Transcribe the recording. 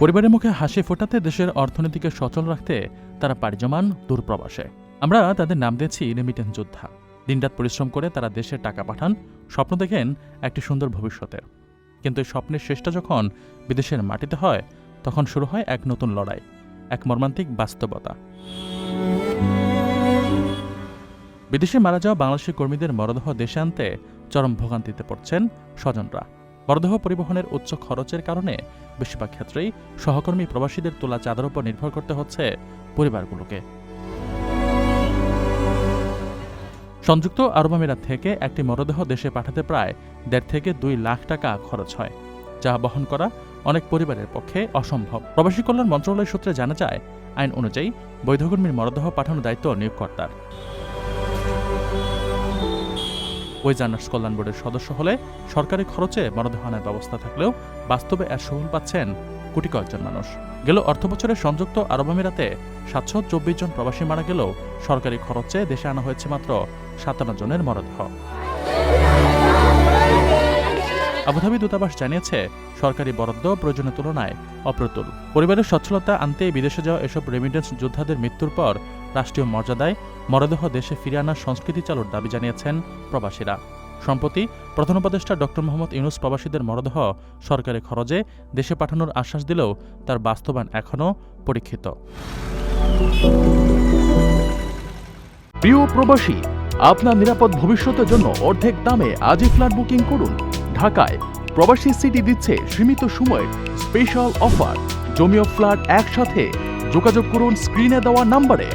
পরিবারের মুখে হাসি ফোটাতে দেশের অর্থনীতিকে সচল রাখতে তারা পাড়ি জমান দূরপ্রবাসে। আমরা তাদের নাম দিয়েছি রেমিটেন্স যোদ্ধা। দিনরাত পরিশ্রম করে তারা দেশে টাকা পাঠান, স্বপ্ন দেখেন একটি সুন্দর ভবিষ্যতের। কিন্তু এই স্বপ্নের শেষটা যখন বিদেশের মাটিতে হয়, তখন শুরু হয় এক নতুন লড়াই, এক মর্মান্তিক বাস্তবতা। বিদেশে মারা যাওয়া বাংলাদেশি কর্মীদের মরদেহ দেশে আনতে চরম ভোগান্তিতে পড়ছেন স্বজনরা। মরদেহ পরিবহনের উচ্চ খরচের কারণে বেশিরভাগ ক্ষেত্রেই সহকর্মী প্রবাসীদের তোলা চাঁদার উপর নির্ভর করতে হচ্ছে পরিবারগুলোকে। সংযুক্ত আরব আমিরাত থেকে একটি মরদেহ দেশে পাঠাতে প্রায় দেড় থেকে দুই লাখ টাকা খরচ হয়, যা বহন করা অনেক পরিবারের পক্ষে অসম্ভব। প্রবাসী কল্যাণ মন্ত্রণালয় সূত্রে জানা যায়, আইন অনুযায়ী বৈধকর্মীর মরদেহ পাঠানোর দায়িত্ব নিয়োগকর্তার। ওয়েজার্নার্স কল্যাণ বোর্ডের সদস্য হলে সরকারি খরচে মরদেহ আনার ব্যবস্থা থাকলেও বাস্তবে এর সুফল পাচ্ছেন কোটি কয়েকজন মানুষ। গেল অর্থ বছরে সংযুক্ত আরব আমিরাতে সাতশো চব্বিশ জন প্রবাসী মারা গেলেও সরকারি খরচে দেশে আনা হয়েছে মাত্র সাতান্ন জনের মরদেহ। আবুধাবি দূতাবাস জানিয়েছে, সরকারি বরাদ্দ প্রয়োজনের তুলনায় অপ্রতুল। পরিবারের সচ্ছলতা আনতে বিদেশে যাওয়া এসব রেমিটেন্স যোদ্ধাদের মৃত্যুর পর রাষ্ট্রীয় মর্যাদায় মরদেহ দেশে ফিরে আনার সংস্কৃতি চালুর দাবি জানিয়েছেন প্রবাসীরা। সম্প্রতি প্রধান উপদেষ্টা ডক্টর মোহাম্মদ ইউনুস প্রবাসীদের মরদেহ সরকারি খরচে দেশে পাঠানোর আশ্বাস দিলেও তার বাস্তবায়ন এখনও পরীক্ষিত। প্রিয় প্রবাসী, আপনার নিরাপদ ভবিষ্যতের জন্য অর্ধেক দামে আজই ফ্ল্যাট বুকিং করুন। ঢাকায় প্রবাসী সিটি দিচ্ছে সীমিত সময়ের স্পেশাল অফার। জমিও ফ্ল্যাট একসাথে যোগাযোগ করুন স্ক্রিনে দেওয়া নাম্বারে।